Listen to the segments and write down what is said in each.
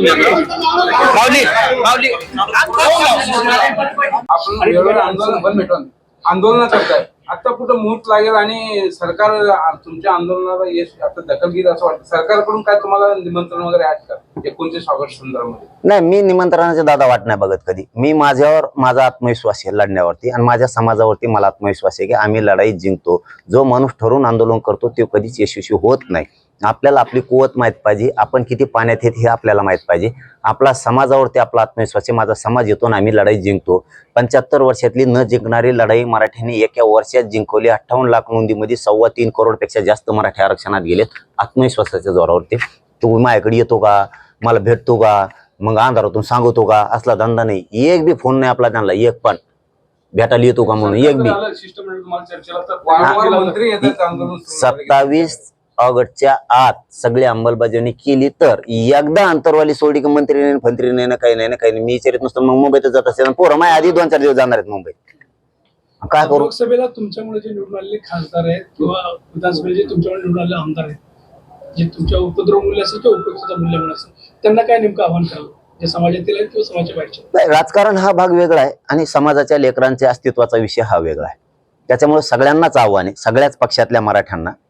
माऊली माऊली. आपण आंदोलन करताय आता कुठं मुहूर्त लागेल आणि सरकार तुमच्या आंदोलनाला यश आता दखल घेईल असं वाटतं. सरकारकडून काय तुम्हाला निमंत्रण वगैरे आहेत का? एकोणतीस ऑगस्ट संदर्भामध्ये. नाही मी निमंत्रणाचे दादा वाट नाही बघत कधी. मी माझ्यावर माझा आत्मविश्वास आहे लढण्यावरती आणि माझ्या समाजावरती मला आत्मविश्वास आहे की आम्ही लढाई जिंकतो. जो माणूस ठरवून आंदोलन करतो तो कधीच यशस्वी होत नाही. आपल्याला आपली कुवत माहीत पाहिजे. आपण किती पाण्यात आहेत हे आपल्याला माहीत पाहिजे. आपला समाजावरती आपला आत्मविश्वास आहे. माझा समाज येतो आणि आम्ही लढाई जिंकतो. पंच्याहत्तर वर्षातली न जिंकणारी लढाई मराठ्यांनी एका वर्षात जिंकवली. अठ्ठावन्न लाख नोंदीमध्ये सव्वा तीन करोडपेक्षा जास्त मराठी आरक्षणात गेलेत. आत्मविश्वासाच्या जोरावरती तू. माझ्याकडे येतो का? मला भेटतो का? मग अंधारातून सांगतो का? असला धंदा नाही. एक बी फोन नाही आपला त्यांना. एक पण. भेटायला येतो का म्हणून? एक बी. सत्तावीस ऑगस्टच्या आत सगळी अंमलबजावणी केली तर एकदा अंतरवाली सोडली की मंत्री नाही फंत्री नाही ना काही नाही ना काही नाही. मी विचारित नसतं मग मुंबईतच जात असेल पोरं. माझ्या आधी दोन चार दिवस जाणार आहेत मुंबईत. काय करू? लोकसभेला तुमच्यामुळे जे निवडून आलेले खासदार आहेत किंवा विधानसभेला जे तुमच्यामुळे निवडून आलेले आमदार आहेत जे तुमच्या उपद्रव मूल्य असेल किंवा उपयुक्तता मूल्य असेल त्यांना काय नेमकं आव्हान करावं? जे समाजातील आहेत किंवा समाजाच्या बाहेरचे आहेत? नाही, राजकारण हा भाग वेगळा आहे आणि समाजाच्या लेकरांच्या अस्तित्वाचा विषय हा वेगळा आहे. त्याच्यामुळे सगळ्यांनाच आव्हान आहे सगळ्याच पक्षातल्या मराठ्यांना.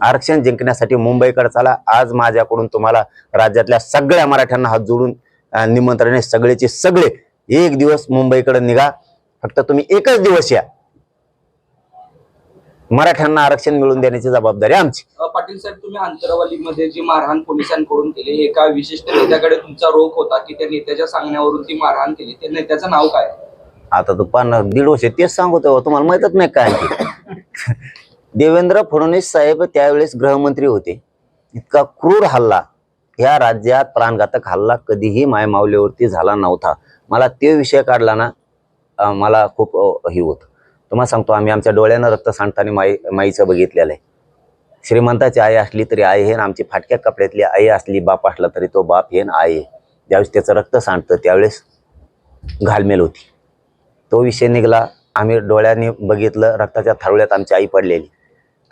आरक्षण जिंकण्यासाठी मुंबईकडे चला. आज माझ्याकडून तुम्हाला राज्यातल्या सगळ्या मराठ्यांना हात जोडून निमंत्रण सगळेचे सगळे एक दिवस मुंबईकडे निघा. फक्त तुम्ही एकच दिवस या. मराठ्यांना आरक्षण मिळवून देण्याची जबाबदारी आमची. पाटील साहेब तुम्ही अंतरवालीमध्ये जी मारहाण पोलिसांकडून केली एका विशिष्ट नेत्याकडे तुमचा रोख होता की त्या नेत्याच्या सांगण्यावरून ती मारहाण केली? त्या नेत्याचं नाव काय? आता तो पान दीड वर्ष तेच सांगतो तुम्हाला माहितच नाही काय. देवेंद्र फडणवीस साहेब त्यावेळेस गृहमंत्री होते. इतका क्रूर हल्ला. ह्या राज्यात प्राणघातक हल्ला कधीही मायमावलीवरती झाला नव्हता. मला ते विषय काढला ना मला खूप हे होत. तुम्हाला सांगतो आम्ही आमच्या डोळ्यानं रक्त सांडताना माई माईचं बघितलेलं आहे. श्रीमंताची आई असली तरी आई हे आमची फाटक्या कपड्यातली आई असली बाप असला तरी तो बाप हे ना आई आहे. ज्यावेळेस त्याचं रक्त सांडतं त्यावेळेस घालमेल होती. तो विषय निघाला. आम्ही डोळ्यांनी बघितलं रक्ताच्या थारुळ्यात आमची आई पडलेली.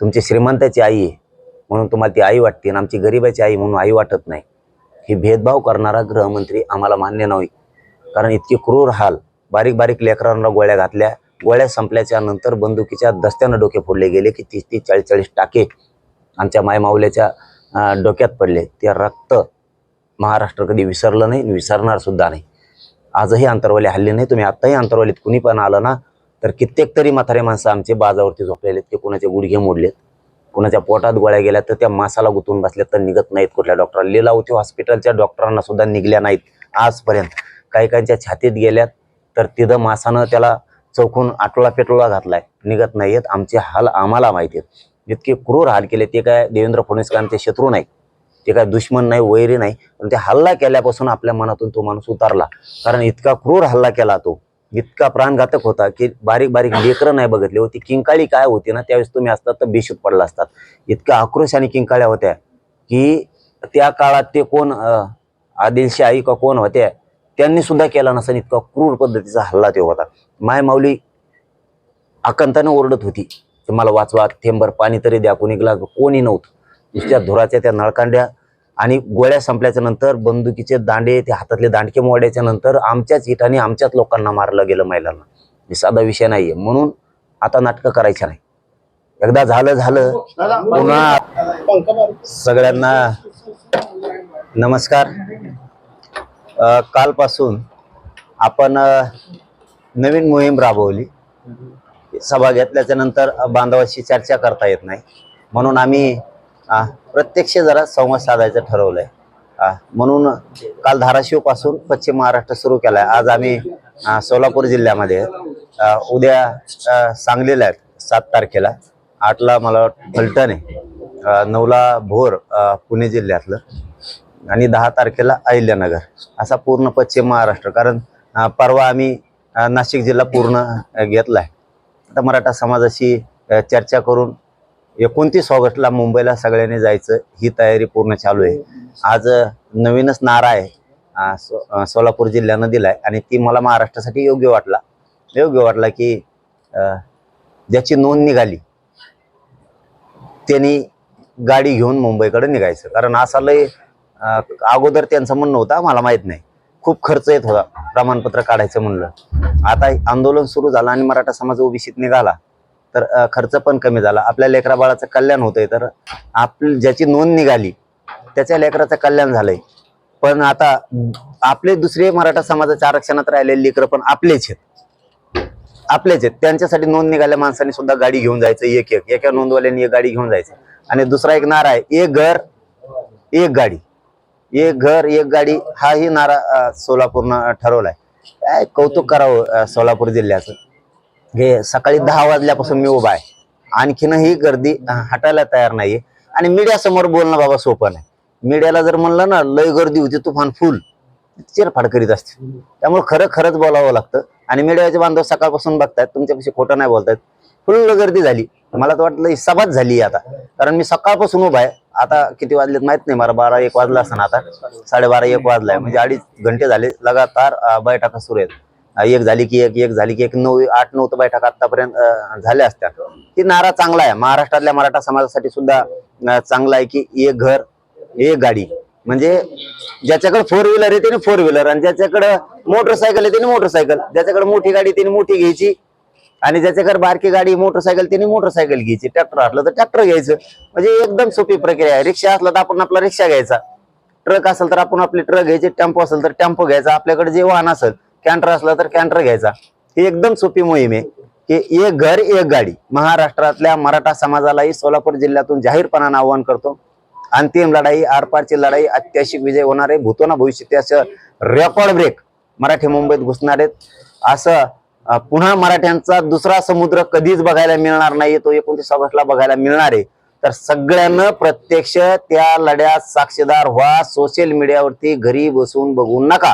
तुमची श्रीमंताची आई आहे म्हणून तुम्हाला ती आई वाटते आणि आमची गरिबाची आई म्हणून आई वाटत नाही. ही भेदभाव करणारा गृहमंत्री आम्हाला मान्य नाही. कारण इतके क्रूर हाल बारीक बारीक लेकरांना गोळ्या घातल्या गोळ्या संपल्याच्या नंतर बंदुकीच्या दस्त्यानं डोके फोडले गेले की तीस तीस चाळीस चाळीस टाके आमच्या मायमाऊल्याच्या डोक्यात पडले. ते रक्त महाराष्ट्र कधी विसरलं नाही विसरणार सुद्धा नाही. आजही अंतरवाली हल्ले नाही तुम्ही आत्ताही अंतरवालीत कुणी पण आलं ना तर कित्येक तरी म्हातारे माणसं आमचे बाजावरती झोपलेले आहेत. ते कुणाचे गुडघे मोडलेत. कुणाच्या पोटात गोळ्या गेल्या तर त्या मासाला गुतून बसल्या तर निघत नाहीत कुठल्या डॉक्टरला. लिलावती हॉस्पिटलच्या डॉक्टरांना सुद्धा निघल्या नाहीत आजपर्यंत. काही काहींच्या छातीत गेल्यात तर तिथं मासानं त्याला चौकून आटोळा पेटोळा घातलाय. निघत नाहीयेत. आमचे हाल आम्हाला माहिती आहेत. जितके क्रूर हाल केले ते काय देवेंद्र फडणवीस शत्रू नाही ते काय दुश्मन नाही वैरी नाही. पण ते हल्ला केल्यापासून आपल्या मनातून तो माणूस उतारला. कारण इतका क्रूर हल्ला केला तो. इतका प्राणघातक होता की बारीक बारीक लेकरं नाही बघितली होती. किंकाळी काय होती ना त्यावेळेस तुम्ही असतात तर बेशूत पडला असतात. इतका आक्रोश आणि किंकाळ्या होत्या की त्या काळात ते कोण अं, आदिलशाही का कोण होत्या त्यांनी सुद्धा केला नसेल. इतका क्रूर पद्धतीचा हल्ला ते होता. माय माऊली आकंताने ओरडत होती तुम्हाला वाचवा थेंबर पाणी तरी द्या कोणी ग्लास कोणी नव्हतं. नुसत्या धुराच्या त्या नळकांड्या आणि गोळ्या संपल्याच्या नंतर बंदुकीचे दांडे ते हातातले दांडके मोडायच्या नंतर आमच्याच हिटाने आमच्याच लोकांना मारलं गेलं महिलांना. हे साधा विषय नाहीये. म्हणून आता नाटकं करायचं नाही. एकदा झालं झालं. पुन्हा सगळ्यांना नमस्कार. कालपासून आपण नवीन मोहीम राबवली. सभा घेतल्याच्या नंतर बांधवाशी चर्चा करता येत नाही. म्हणून आम्ही प्रत्यक्ष जरा संवाद साधायचं ठरवलंय. अ, म्हणून काल धाराशिवपासून पश्चिम महाराष्ट्र सुरू केलाय. आज आम्ही सोलापूर जिल्ह्यामध्ये उद्या सांगलीला आहेत सात तारखेला. आठला मला वाटतं फलटण आहे. नऊला भोर पुणे जिल्ह्यातलं. आणि दहा तारखेला अहिल्यानगर. असा पूर्ण पश्चिम महाराष्ट्र. कारण परवा आम्ही नाशिक जिल्हा पूर्ण घेतला आहे आता मराठा समाजाशी चर्चा करून एकोणतीस ऑगस्टला मुंबईला सगळ्यांनी जायचं ही तयारी पूर्ण चालू आहे. आज नवीनच नारा आहे सो- सोलापूर जिल्ह्यानं दिलाय आणि ती मला महाराष्ट्रासाठी योग्य वाटला. योग्य वाटला की ज्याची नोंद निघाली त्यांनी गाडी घेऊन मुंबईकडे निघायचं. कारण असा लय अगोदर त्यांचं म्हणणं होतं मला माहीत नाही. खूप खर्च येत होता प्रमाणपत्र काढायचं म्हणलं. आता आंदोलन सुरू झालं आणि मराठा समाज ओबीसीत निघाला. तर खर्च पण कमी झाला. आपल्या लेकरा बाळाचं कल्याण होतंय. तर आपली ज्याची नोंद निघाली त्याच्या लेकराचं कल्याण झालंय. पण आता आपले दुसरे मराठा समाजाच्या आरक्षणात राहिलेले लेकरं पण आपलेच आहेत. आपलेच आहेत. त्यांच्यासाठी नोंद निघाल्या माणसांनी सुद्धा गाडी घेऊन जायचं एक एक. एका नोंदवाल्यांनी एक गाडी घेऊन जायचं. आणि दुसरा एक नारा आहे एक घर एक गाडी. एक घर एक गाडी हाही नारा सोलापूरनं ठरवलाय. काय कौतुक करावं सोलापूर जिल्ह्याचं? हे सकाळी दहा वाजल्यापासून मी उभा आहे. आणखीनही गर्दी हटायला तयार नाहीये. आणि मीडिया समोर बोलणं बाबा सोपं नाही. मीडियाला जर म्हणलं ना लय गर्दी होती तुफान फुल चिरफाड करीत असते त्यामुळे खरं खरंच बोलावं लागतं. आणि मीडियाचे बांधव सकाळपासून बघतायत तुमच्यापेक्षा खोटं नाही बोलतायत. फुल गर्दी झाली. मला तर वाटलं ही सभाच झाली आता. कारण मी सकाळपासून उभा आहे. आता किती वाजलेत माहीत नाही. मला बारा एक वाजला असताना आता. साडेबारा एक वाजलाय. म्हणजे अडीच घंटे झाले. लगातार बैठका सुरू आहेत. एक झाली की एक एक झाली की एक नऊ आठ नऊ तर आतापर्यंत झाल्या असत्या. ती नारा चांगला आहे. महाराष्ट्रातल्या मराठा समाजासाठी सुद्धा चांगला आहे की एक घर एक गाडी. म्हणजे ज्याच्याकडे फोर व्हीलर आहे त्याने फोर व्हीलर आणि ज्याच्याकडे मोटरसायकल आहे त्याने मोटरसायकल ज्याच्याकडे मोठी गाडी त्याने मोठी घ्यायची. आणि ज्याच्याकडे बारकी गाडी मोटरसायकल त्याने मोटरसायकल घ्यायची. ट्रॅक्टर असलं तर ट्रॅक्टर घ्यायचं. म्हणजे एकदम सोपी प्रक्रिया आहे. रिक्षा असला तर आपण आपला रिक्षा घ्यायचा. ट्रक असेल तर आपण आपली ट्रक घ्यायची. टेम्पो असेल तर टेम्पो घ्यायचा. आपल्याकडे जे वाहन असेल कॅन्टर असलं तर कॅन्टर घ्यायचा. ही एकदम सोपी मोहीम आहे की एक घर एक गाडी. महाराष्ट्रातल्या मराठा समाजालाही सोलापूर जिल्ह्यातून जाहीरपणानं आवाहन करतो. अंतिम लढाई आरपारची लढाई अत्याशिक विजय होणार आहे. भूतोना भविष्य असं रेकॉर्ड ब्रेक मराठी मुंबईत घुसणार आहेत. असं पुन्हा मराठ्यांचा दुसरा समुद्र कधीच बघायला मिळणार नाही. तो एकोणतीस ऑगस्टला बघायला मिळणार आहे. तर सगळ्यांना प्रत्यक्ष त्या लढ्यात साक्षीदार व्हा. सोशल मीडियावरती घरी बसून बघू नका.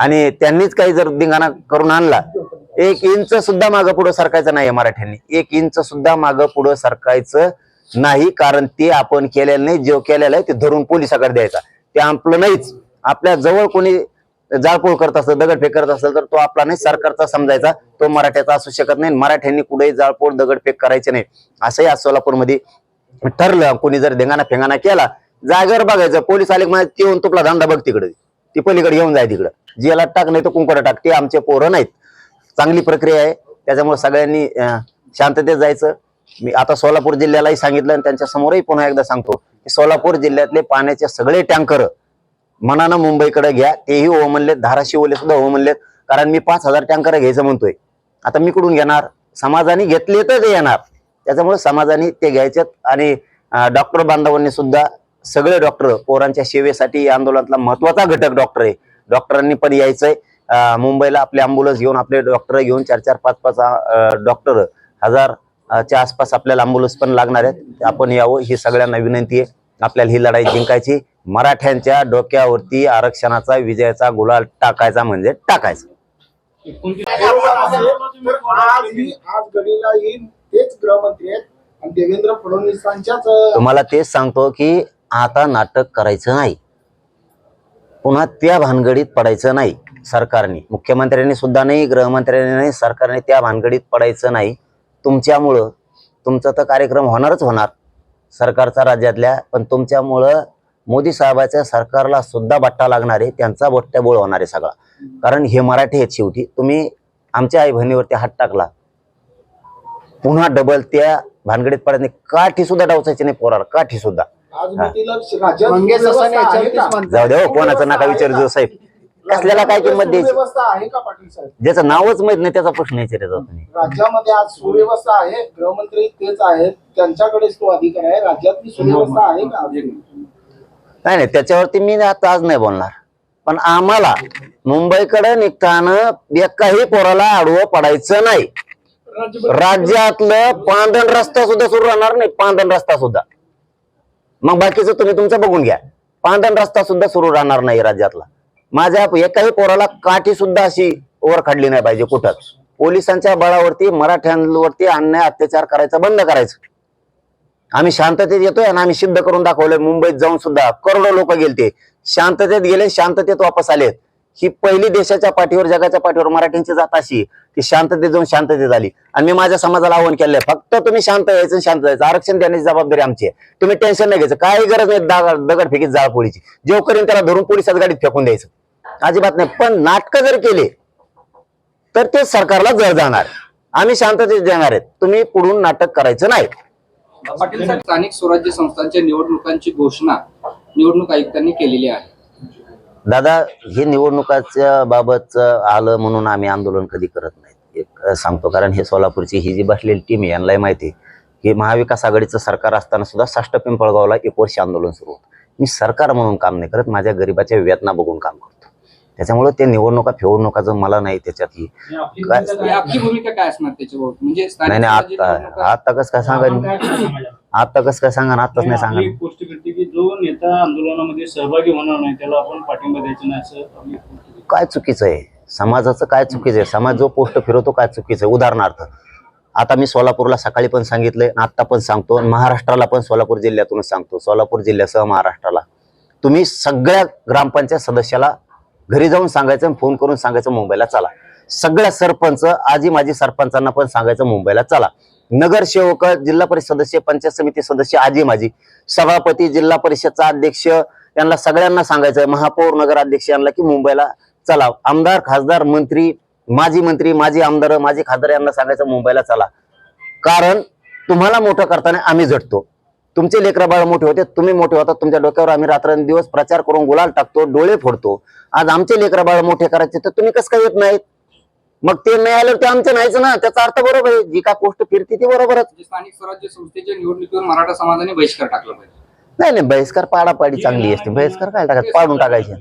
आणि त्यांनीच काही जर दिंगाणा करून आणला एक इंच सुद्धा मागं पुढं सरकायचं नाही मराठ्यांनी. एक इंच सुद्धा मागं पुढं सरकायचं नाही कारण ते आपण केलेलं नाही. जो केलेलं आहे ते धरून पोलिसाकडे द्यायचा. ते आपलं नाहीच. आपल्या जवळ कोणी जाळपोळ करत असेल दगडफेक करत असेल तर तो आपला नाही सरकारचा समजायचा. तो मराठ्याचा असू शकत नाही. मराठ्यांनी कुठेही जाळपोळ दगडफेक करायचे नाही. असंही आज सोलापूरमध्ये ठरलं. कोणी जर धिंगाणा फेंगाणा केला जागेवर बघायचं. पोलीस आले म्हणजे ते येऊन तुपला धंदा बघ तिकडे. ती पलीकडे घेऊन जाय तिकडं. जेला टाक नाही तर कुंकडं टाक. ते आमचे पोरं नाहीत. चांगली प्रक्रिया आहे. त्याच्यामुळे सगळ्यांनी शांततेत जायचं. मी आता सोलापूर जिल्ह्यालाही सांगितलं आणि त्यांच्या समोरही पुन्हा एकदा सांगतो की सोलापूर जिल्ह्यातले पाण्याचे सगळे टँकर मनानं मुंबईकडे घ्या. तेही हो म्हणलेत धाराशिवले सुद्धा ओमनलेत. कारण मी पाच हजार टँकर घ्यायचं म्हणतोय. आता मी कुठून घेणार? समाजाने घेतले तर ते येणार. त्याच्यामुळे समाजाने ते घ्यायचेत. आणि डॉक्टर बांधवांनी सुद्धा सगळे डॉक्टर पोरांच्या सेवेसाठी या आंदोलनातला महत्त्वाचा घटक डॉक्टर आहे. डॉक्टरांनी पण यायचंय. मुंबईला आपले अँब्युलन्स घेऊन आपले डॉक्टर घेऊन चार चार पाच पाच डॉक्टर हजार च्या आसपास आपल्याला अँब्युलन्स पण लागणार आहेत. आपण यावं ही सगळ्यांना विनंती आहे. आपल्याला ही लढाई जिंकायची. मराठ्यांच्या डोक्यावरती आरक्षणाचा विजयाचा गुलाल टाकायचा म्हणजे टाकायचा. तुम्हाला तेच सांगतो की आता नाटक करायचं नाही. पुन्हा त्या भानगडीत पडायचं नाही सरकारने. मुख्यमंत्र्यांनी सुद्धा नाही गृहमंत्र्यांनी नाही सरकारने त्या भानगडीत पडायचं नाही. तुमच्यामुळं तुमचा तर कार्यक्रम होणारच होणार सरकारचा राज्यातल्या पण तुमच्यामुळं मोदी साहेबाच्या सरकारला सुद्धा बट्टा लागणार आहे त्यांचा बोट्ट्याबोळ होणार आहे सगळा. कारण हे मराठी आहेत शेवटी. तुम्ही आमच्या आई बहिणीवरती हात टाकला. पुन्हा डबल त्या भानगडीत पडायचं नाही काठी सुद्धा डावचायची नाही पोराला काठी सुद्धा जाऊ द्या हो, कोणाचं नका विचारू साहेब. कसल्याला काय किंमत द्यायची? आहे का पाटील साहेब? ज्याचं नावच माहीत नाही त्याचा प्रश्न विचारायचा तुम्ही राज्यामध्ये आज सुव्यवस्था आहे गृहमंत्री तेच आहेत त्यांच्याकडेच तो अधिकार आहे राज्यातली सुव्यवस्था आहे का? नाही नाही त्याच्यावरती मी आता आज नाही बोलणार. पण आम्हाला मुंबईकडे निघताना एकाही पोराला आडवं पडायचं नाही. राज्यातलं पांढरण रस्ता सुद्धा सुरू राहणार नाही पांढरण रस्ता सुद्धा. मग बाकीचं तुम्ही तुमचं बघून घ्या. पांढरण रस्ता सुद्धा सुरू राहणार नाही राज्यातला. माझ्या एकाही पोराला काठी सुद्धा अशी वर काढली नाही पाहिजे कुठंच पोलिसांच्या बळावरती मराठ्यांवरती अन्याय अत्याचार करायचा बंद करायचं. आम्ही शांततेत येतोय आणि आम्ही सिद्ध करून दाखवलंय मुंबईत जाऊन सुद्धा करोडो लोक गेलते. शांततेत गेले शांततेत वापस आलेत. ही पहिली देशाच्या पाठीवर जगाच्या पाठीवर मराठ्यांची जात अशी ती शांततेत जाऊन शांतते झाली. आणि मी माझ्या समाजाला आव्हान केलंय फक्त तुम्ही शांत यायचं शांत जायचं आरक्षण देण्याची जबाबदारी आमची आहे. तुम्ही टेन्शन नाही घ्यायचं. काही गरज नाही दगड दगड फेकीत जाळपोळीची. जेव करीन त्याला धरून पोलिसात गाडीत फेकून द्यायचं. अजिबात नाही. पण नाटकं जर केले तर ते सरकारला जळ जाणार. आम्ही शांततेत देणार आहेत. तुम्ही पुढून नाटक करायचं नाही. पाटील साहेब स्थानिक स्वराज्य संस्थांच्या निवडणुकांची घोषणा निवडणूक आयुक्तांनी केलेली आहे. दादा हे निवडणुकाच्या बाबत आलं म्हणून आम्ही आंदोलन कधी करत नाही. एक सांगतो कारण हे सोलापूरची ही जी बसलेली टीम आहे यांनाही माहिती आहे की महाविकास आघाडीचं सरकार असताना सुद्धा साष्ट पिंपळगावला एक वर्ष आंदोलन सुरू होतं. मी सरकार म्हणून काम नाही करत माझ्या गरिबाच्या वेदना बघून काम करतो. त्याच्यामुळे ते निवडणुका फेवडणुकाचं मला नाही त्याच्यात ही काय ही आपली भूमिका काय असणार त्याच्यावर? म्हणजे नाही आता कसं काय सांगा आता कसं काय सांगा आताच नाही सांगा जो नेता आंदोलनामध्ये सहभागी होणार नाही त्याला आपण पाठिंबा द्यायचा नाही असं काय चुकीचं आहे? समाजाचं काय चुकीचं आहे? समाज जो पोस्ट फिरवतो काय चुकीचं आहे? उदाहरणार्थ आता मी सोलापूरला सकाळी पण सांगितलंय आत्ता आता पण सांगतो आणि महाराष्ट्राला पण सोलापूर जिल्ह्यातूनच सांगतो. सोलापूर जिल्ह्यासह महाराष्ट्राला. तुम्ही सगळ्या ग्रामपंचायत सदस्याला घरी जाऊन सांगायचं आणि फोन करून सांगायचं मुंबईला चला. सगळ्या सरपंच आजी माजी सरपंचांना पण सांगायचं मुंबईला चला. नगरसेवक जिल्हा परिषद सदस्य पंचायत समिती सदस्य आजी माजी. सभापती जिल्हा परिषदचा अध्यक्ष यांना सगळ्यांना सांगायचं महापौर नगराध्यक्ष यांना की मुंबईला चला. आमदार खासदार मंत्री माजी मंत्री माजी आमदार माजी खासदार यांना सांगायचं मुंबईला चला. कारण तुम्हाला मोठं करताना आम्ही झटतो. तुमचे लेकरा बाळ मोठे होते तुम्ही मोठे होता तुमच्या डोक्यावर आम्ही रात्रंदिवस प्रचार करून गुलाल टाकतो डोळे फोडतो. आज आमचे लेकरा बाळ मोठे करायचे तर तुम्ही कसं काय येत नाहीत? मग ते नाही आलं ते आमचं नाहीच ना. त्याचा अर्थ बरोबर आहे. जी का पोस्ट फिरते ती बरोबरच. म्हणजे स्थानिक स्वराज्य संस्थेच्या निवडणुकीवर मराठा समाजाने बहिष्कार टाकला पाहिजे. नाही नाही बहिष्कार पाडापाडी चांगली असते. बहिष्कार काय टाकत पाडून टाकायचे.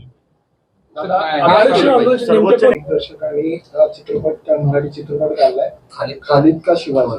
दिग्दर्शकांनी चित्रपट मराठी चित्रपट काढलाय. खालिद का शिवाजी?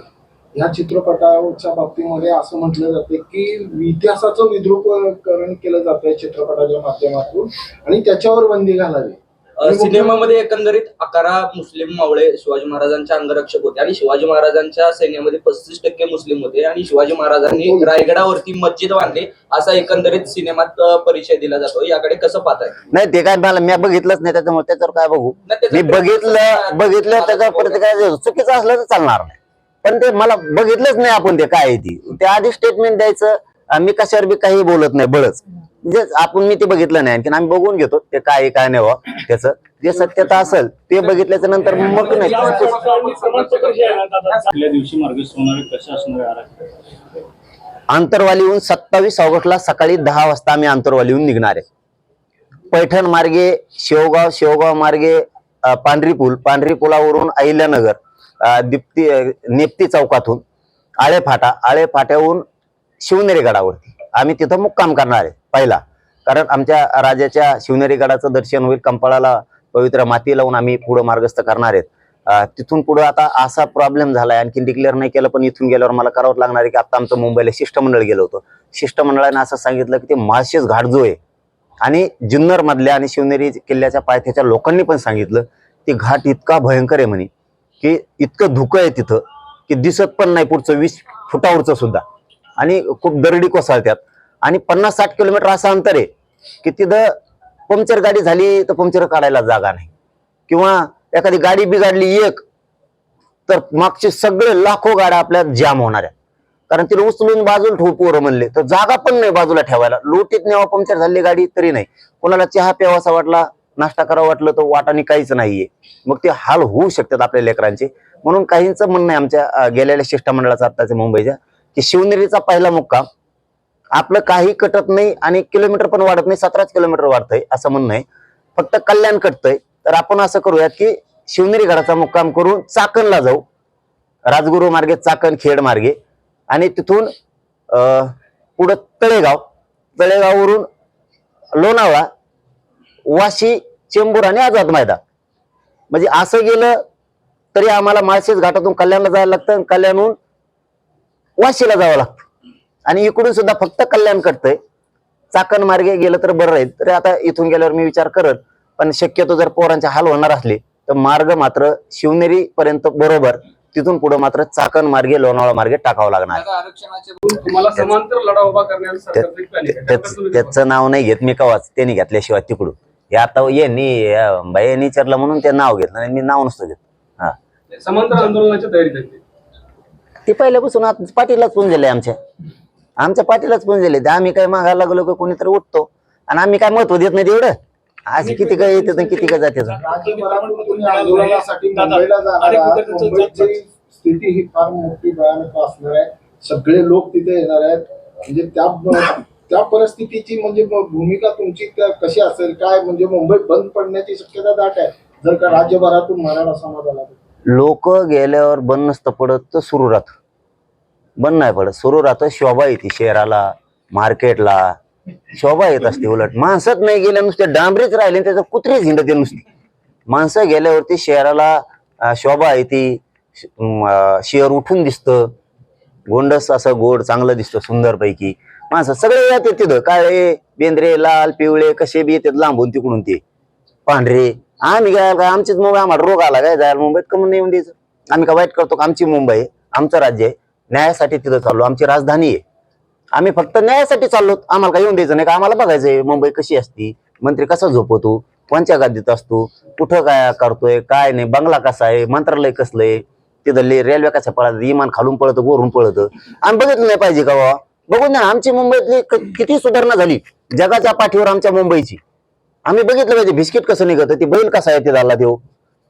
या चित्रपटाच्या बाबतीमध्ये असं म्हटलं जाते की इतिहासाचं विद्रुपकरण केलं जातंय चित्रपटाच्या माध्यमातून आणि त्याच्यावर बंदी घालावी. सिनेमामध्ये एकंदरीत अकरा मुस्लिम मावळे शिवाजी महाराजांच्या अंगरक्षक होते आणि शिवाजी महाराजांच्या सैन्यामध्ये पस्तीस टक्के मुस्लिम होते आणि शिवाजी महाराजांनी रायगडावरती मस्जिद बांधली असा एकंदरीत सिनेमात परिचय दिला जातो. याकडे कसं पाहताय? नाही ते काय मला मी बघितलंच नाही त्याच्यामुळे त्याच्यावर काय बघू? मी बघितलं बघितलं त्याच्यावर परत काय चुकीचं असलं तर चालणार नाही. पण ते मला बघितलंच नाही आपण ते काय ती. ते आधी स्टेटमेंट द्यायचं मी कशावर बी काही बोलत नाही बळच. म्हणजे आपण मी ते बघितलं नाही आणखी आम्ही बघून घेतो ते काय आहे, काय नाही व्हा त्याचं. जे सत्यता असेल ते बघितल्याच्या नंतर मग नाही. आपल्या दिवशी मार्गस्थ होणारे कसे असणारे आंतरवालीहून सत्तावीस ऑगस्टला सकाळी दहा वाजता आम्ही आंतरवालीहून निघणार आहे. पैठण मार्गे शेवगाव शेवगाव मार्गे अ, पांढरी पूल पांढरी पुलावरून अहिल्यानगर अ, दिप्ती अ, नेप्ती चौकातून आळे फाटा आळे फाट्याहून शिवनेरी गडावरती. आम्ही तिथं मुक्काम करणार आहे. पहिला. कारण आमच्या राजाच्या शिवनेरी गडाचं दर्शन होईल कंपाळाला पवित्र माती लावून आम्ही पुढं मार्गस्थ करणार आहेत. तिथून पुढे आता असा प्रॉब्लेम झाला आहे आणखी डिक्लेअर नाही केलं पण इथून गेल्यावर मला करावं लागणार आहे की आता आमचं मुंबईला शिष्टमंडळ गेलं होतं. शिष्टमंडळाने असं सांगितलं की ते माळशेज घाट जो आहे. आणि जुन्नर मधल्या आणि शिवनेरी किल्ल्याच्या पायथ्याच्या लोकांनी पण सांगितलं की घाट इतका भयंकर आहे म्हणे की इतकं धुकं आहे तिथं की दिसत पण नाही पुढचं वीस फुटावरचं सुद्धा. आणि खूप दरडी कोसळतात. आणि पन्नास साठ किलोमीटर असं अंतर आहे की तिथं पंक्चर गाडी झाली तर पंक्चर काढायला जागा नाही. किंवा एखादी गाडी बिघडली एक तर मागचे सगळे लाखो गाड्या आपल्या जाम होणार आहेत. कारण तिला उचलून बाजूला ठेवू पोरं म्हणले तर जागा पण नाही बाजूला ठेवायला. लोटीत नेवा पंक्चर झाली गाडी तरी नाही. कोणाला चहा प्यावासा वाटला नाश्ता करावा वाटलं तर वाटाने काहीच नाहीये. मग ते हाल होऊ शकतात आपल्या लेकरांचे. म्हणून काहींचं म्हणणं आहे आमच्या गेलेल्या शिष्टमंडळाचं आत्ताच्या मुंबईच्या की शिवनेरीचा पहिला मुक्काम आपलं काही कटत नाही आणि किलोमीटर पण वाढत नाही सतराच किलोमीटर वाढतंय असं म्हणणं आहे. फक्त कल्याण कटतंय. तर आपण असं करूयात की शिवनेरी गडाचा मुक्काम करून चाकणला जाऊ. राजगुरू मार्गे चाकण खेड मार्गे. आणि तिथून पुढं तळेगाव. तळेगाववरून लोणावळा वाशी चेंबूर आणि आझाद मैदान. म्हणजे असं गेलं तरी आम्हाला माळशेज घाटातून कल्याणला जायला लागतं आणि कल्याणहून वाशीला जावं लागतं. आणि इकडून सुद्धा फक्त कल्याण कटतंय चाकण मार्गे गेलं तर बरं राहील. तरी आता इथून गेल्यावर मी विचार करत पण शक्यतो जर पोरांचे हाल होणार असले तर मार्ग मात्र शिवनेरी पर्यंत बरोबर तिथून पुढे मात्र चाकण मार्गे लोणावळा मार्गे टाकावं लागणार. त्याच नाव नाही घेत मी कवाच. त्यांनी घेतल्याशिवाय तिकडून. हे आता यांनी बायांनी विचारलं म्हणून ते नाव घेतलं आणि मी नाव नसतं घेत. हा. समांतर आंदोलनाची तयारी ते पहिल्यापासून आता पाठीलाच पुंजले आमच्या. आमच्या पाठीलाच पुंजले ते आम्ही काय मागायला लागलो की? कोणीतरी उठतो. आणि आम्ही काय महत्त्व देत नाही तेवढं. आज किती काय येते किती काय जाते स्थिती ही फार मोठी भयानक असणार आहे. सगळे लोक तिथे येणार आहेत. म्हणजे त्या त्या परिस्थितीची म्हणजे भूमिका तुमची त्या- कशी असेल काय? म्हणजे मुंबई बंद पडण्याची शक्यता दाट आहे. जर का राज्यभरातून मराठा समाज आला तर. लोक गेल्यावर बंद नसतं पडत तर सुरू राहत. बंद नाही पडत. सुरू राहतं शोभा येते शहराला मार्केटला. शोभा येत असते उलट. माणसंच नाही गेल्या नुसते डांबरीच राहिले त्याचं त्याचं कुत्रीच हिंडते नुसती. माणसं गेल्यावरती शहराला शोभा येते शेअर शहर उठून दिसतं. गोंडस असं गोड चांगलं दिसतं सुंदर पैकी माणसं सगळे येतात तिथं. काळे बेंद्रे लाल पिवळे कसे बी येतात लांबून तिकडून ते. पांढरे. आम्ही काय काय आमचीच मुंबई आम्हाला रोग आला काय? जायला मुंबईत कमून नाही येऊन द्यायचं? आम्ही का वाईट करतो का? आमची मुंबई आहे. आमचं राज्य आहे. न्यायासाठी तिथं चाललो. आमची राजधानी आहे. आम्ही फक्त न्यायासाठी चाललो. आम्हाला काय येऊन द्यायचं नाही का? आम्हाला बघायचंय मुंबई कशी असती? मंत्री कसा झोपवतो कोणत्या गादीत असतो? कुठं काय करतोय? काय नाही? बंगला कसा आहे? मंत्रालय कसलं आहे? तिथं रेल्वे कसा पळत इमान खालून पळतं वरून पळतं? आम्ही बघितलं नाही पाहिजे का बाबा बघून ना आमची मुंबईतली किती सुधारणा झाली. जगाच्या पाठीवर आमच्या मुंबईची. आम्ही बघितलं पाहिजे बिस्किट कसं निघत? ते बैल कसा आहे? ते झाला देऊ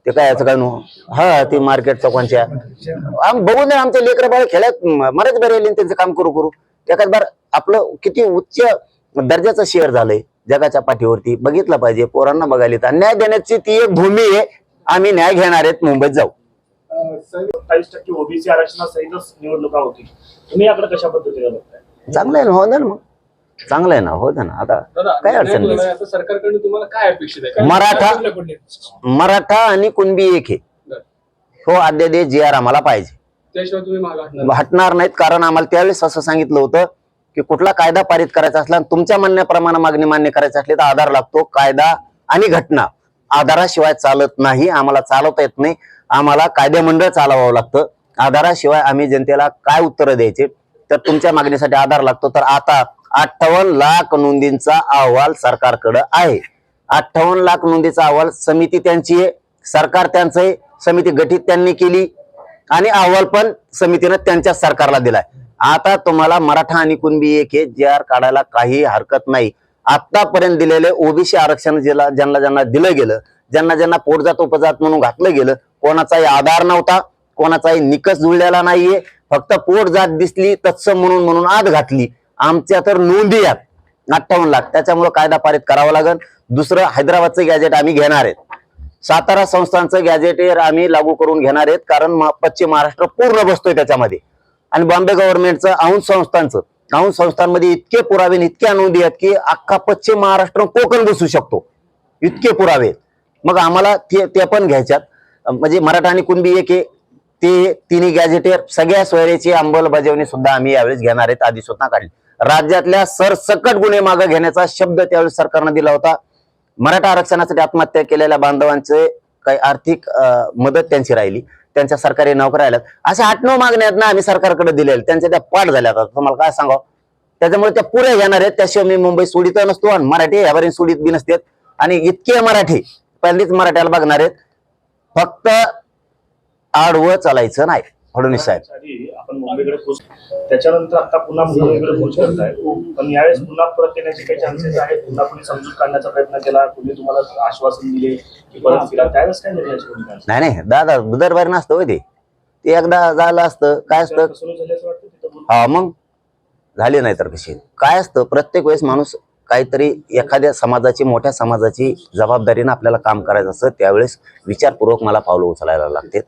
ते काय याचं काय नो हा ते मार्केट चौकांच्या. आम बघून ना आमच्या लेकर बाळ खेळ्यात म- मरेच बरे आले त्यांचं काम करू करू. एखाद बार आपलं किती उच्च दर्जाचं शेअर झालंय जगाच्या पाठीवरती. बघितलं पाहिजे पोरांना बघायला. न्याय देण्याची ती एक भूमी आहे. आम्ही न्याय घेणार आहेत मुंबईत जाऊ. अठ्ठावीस टक्के ओबीसी आरक्षणासहितच निवडणुका होती तुम्ही याकडे कशा पद्धतीने बघताय? चांगलं आहे ना हो ना मग. चांगलं आहे ना हो ना आता काय अडचण नाही. झालाय, आता सरकारकडे तुम्हाला काय अपेक्षित आहे? मराठा-? मराठा आणि कुणबी एक आहे. हो अध्यादेश जी आर आम्हाला पाहिजे. त्याशिवाय तुम्ही मागे हटणार नाहीत कारण आम्हाला त्यावेळेस असं सांगितलं होतं की कुठला कायदा पारित करायचा असला आणि तुमच्या म्हणण्याप्रमाणे मागणी मान्य करायची असली तर आधार लागतो कायदा आणि घटना. आधाराशिवाय चालत नाही आम्हाला चालवता येत नाही. आम्हाला कायदेमंडळ चालवावं लागतं. आधाराशिवाय आम्ही जनतेला काय उत्तरं द्यायचे? तर तुमच्या मागणीसाठी आधार लागतो. तर आता अठ्ठावन्न लाख नोंदींचा अहवाल सरकारकडे आहे. अठ्ठावन्न लाख नोंदीचा अहवाल समिती त्यांची आहे. सरकार त्यांचं आहे. समिती गठीत त्यांनी केली. आणि अहवाल पण समितीनं त्यांच्या सरकारला दिलाय. आता तुम्हाला मराठा आणि कुणबी एक हे जे आर काढायला काही हरकत नाही. आतापर्यंत दिलेले ओबीसी आरक्षण ज्याला ज्यांना ज्यांना दिलं गेलं ज्यांना ज्यांना पोटजात उपजात म्हणून घातलं गेलं कोणाचाही आधार नव्हता कोणाचाही निकष जुळलेला नाहीये. फक्त पोट जात दिसली तत्सम म्हणून म्हणून आत घातली. आमच्या तर नोंदी आहेत. अठ्ठावन्न लाख. त्याच्यामुळे कायदा पारित करावा लागेल. दुसरं हैदराबादचं गॅजेट आम्ही घेणार आहेत. सातारा संस्थांचं गॅजेट आम्ही लागू करून घेणार आहेत. कारण पश्चिम महाराष्ट्र पूर्ण बसतोय त्याच्यामध्ये. आणि बॉम्बे गव्हर्नमेंटचं औंध संस्थांचं. औंध संस्थांमध्ये इतके पुरावे आणि इतक्या नोंदी आहेत की अख्खा पश्चिम महाराष्ट्र कोकण बसू शकतो. इतके पुरावे मग आम्हाला ते ते पण घ्यायच्यात. म्हणजे मराठा आणि कुणबी एक ते तिन्ही गॅजेटेर सगळ्या सोयऱ्याची अंमलबजावणी सुद्धा आम्ही यावेळेस घेणार आहेत. आधी स्वतः काढली. राज्यातल्या सरसकट गुन्हे मागे घेण्याचा शब्द त्यावेळी सरकारनं दिला होता. मराठा आरक्षणासाठी आत्महत्या केलेल्या बांधवांचे काही आर्थिक मदत त्यांची राहिली. त्यांच्या सरकारी नोकऱ्या आल्यात. अशा आठ नऊ मागण्या आहेत ना आम्ही सरकारकडे दिलेल्या. त्यांच्या त्या पाठ झाल्या आता. तुम्हाला काय सांगावं? त्याच्यामुळे त्या पुऱ्या येणार आहेत. त्याशिवाय मी मुंबई सोडित नसतो आणि मराठी यावरील सोडित बी नसतात आणि इतके मराठी पहिलीच मराठ्याला बघणार आहेत. फक्त आडवं चालायचं नाही. फडणवीस साहेब आपण मुंबईकडे पोच त्याच्यानंतर आता पुन्हा मुंबईकडे पोच करताय. पण यावेळेस पुन्हा परत येण्याचे काही चान्सेस आहेत? पुन्हा कुणी समजूत काढण्याचा प्रयत्न केला? कुणी तुम्हाला आश्वासन दिले की परत फिरा त्यावेळेस काय असेल? नाही नाही. दादा दरबारी नसतं होय ते. ते एकदा झालं असतं. काय असतं? हा मग? झाले नाही तर कशी काय असतं? प्रत्येक वेळेस माणूस काहीतरी एखाद्या समाजाची मोठ्या समाजाची जबाबदारीनं आपल्याला काम करायचं असतं. त्यावेळेस विचारपूर्वक मला पावलं उचलायला लागते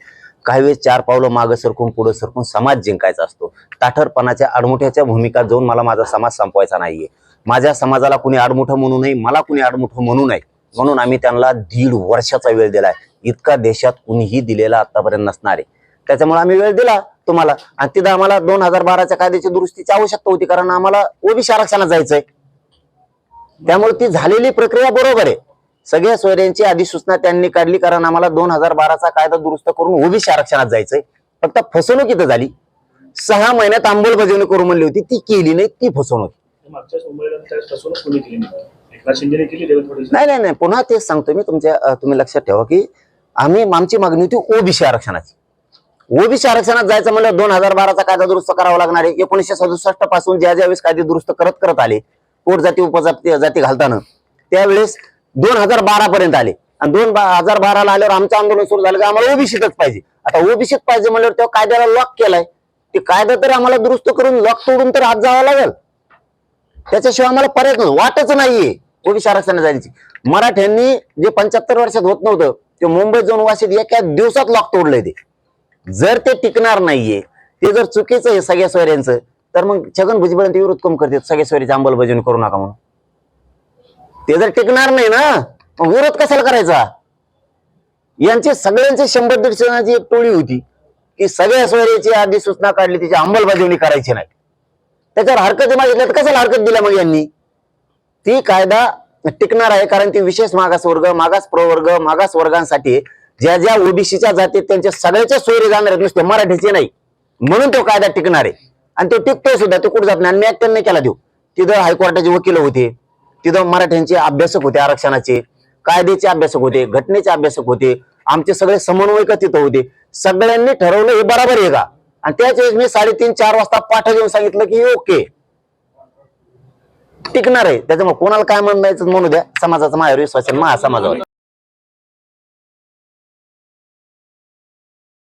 काही वेळेस चार पावलं मागं सरकून पुढं सरकून समाज जिंकायचा असतो. ताठरपणाच्या आडमुठ्याच्या भूमिका जाऊन मला माझा समाज संपवायचा नाहीये. माझ्या समाजाला कुणी आडमुठं म्हणू नये मला कुणी आडमुठं म्हणू नये. म्हणून आम्ही त्यांना दीड वर्षाचा वेळ दिलाय. इतका देशात कुणीही दिलेला आतापर्यंत नसणार आहे. त्याच्यामुळे आम्ही वेळ दिला तुम्हाला. आणि तिथं आम्हाला दोन हजार बाराच्या कायद्याची दुरुस्तीची आवश्यकता होती कारण आम्हाला ओबीसी आरक्षणात जायचंय. त्यामुळे ती झालेली प्रक्रिया बरोबर आहे. सगळ्या सोयऱ्यांची अधिसूचना त्यांनी काढली कारण आम्हाला दोन हजार बाराचा कायदा दुरुस्त करून ओबीसी आरक्षणात जायचंय. फक्त फसवणूक इथं झाली. सहा महिन्यात अंमलबजावणी करू म्हणली होती. ती केली नाही ती फसवणूक. नाही? नाही नाही नाही. पुन्हा तेच सांगतो मी. तुमच्या तुम्ही लक्षात ठेवा की आम्ही आमची मागणी होती ओबीसी आरक्षणाची. ओबीसी आरक्षणात जायचं म्हणलं दोन हजार बाराचा कायदा दुरुस्त करावा लागणार आहे. एकोणीसशे सदुसष्टपासून ज्या ज्यावेळेस कायदे दुरुस्त करत करत आले पोट जाती उपजाती जाती घालताना त्यावेळेस दोन हजार बारा पर्यंत आले. आणि दोन हजार बाराला आल्यावर आमचं आंदोलन सुरू झालं की आम्हाला ओबीसीतच पाहिजे. आता ओबीसीत पाहिजे म्हणल्यावर तेव्हा कायद्याला लॉक केलाय. ते कायदा तरी आम्हाला दुरुस्त करून लॉक तोडून तर आज जावं लागेल. त्याच्याशिवाय आम्हाला पर्याय नाही. वाटच नाहीये ओबीसी आरक्षण जायची मराठ्यांनी जे पंच्याहत्तर वर्षात होत नव्हतं ते मुंबई जाऊन वाशीत एका दिवसात लॉक तोडलंय ते. जर ते टिकणार नाहीये ते जर चुकीचं आहे सगळ्या सोयऱ्यांचं तर मग छगन भुजबळ ते विरोध कम करतात? सगळ्या सोयरीची अंमलबजावणी करू नका म्हणून. ते जर टिकणार नाही ना मग विरोध कशाला करायचा? यांचे सगळ्यांचे शंभर दीडशे जणांची एक टोळी होती की सगळ्या सोयरीची आधी सूचना काढली त्याची अंमलबजावणी करायची नाही. त्याच्यावर हरकत मागितल्या तर कशाला हरकत दिल्या मग यांनी? ती कायदा टिकणार आहे कारण ती विशेष मागास वर्ग मागास प्रवर्ग मागास वर्गांसाठी ज्या ज्या ओबीसीच्या जातीत त्यांच्या सगळ्याच्या सोयरे जाणार आहेत नुसते मराठीचे नाही. म्हणून तो कायदा टिकणार आहे. आणि तो टिकतोय सुद्धा तो कुठं जात नाही. आणि त्यांनी केला देऊ तिथं हायकोर्टाचे वकील होते. तिथं मराठ्यांचे अभ्यासक होते आरक्षणाचे कायद्याचे अभ्यासक होते घटनेचे अभ्यासक होते आमचे सगळे समन्वयक तिथं होते. सगळ्यांनी ठरवलं हे बरोबर आहे का? आणि त्याच वेळेस मी साडेतीन चार वाजता पाठ घेऊन सांगितलं की ओके. टिकणार आहे. त्याच्यामुळे कोणाला काय म्हणायचं म्हणू द्या. समाजाचा माझ्यावर विश्वास आहे महासमाजावर.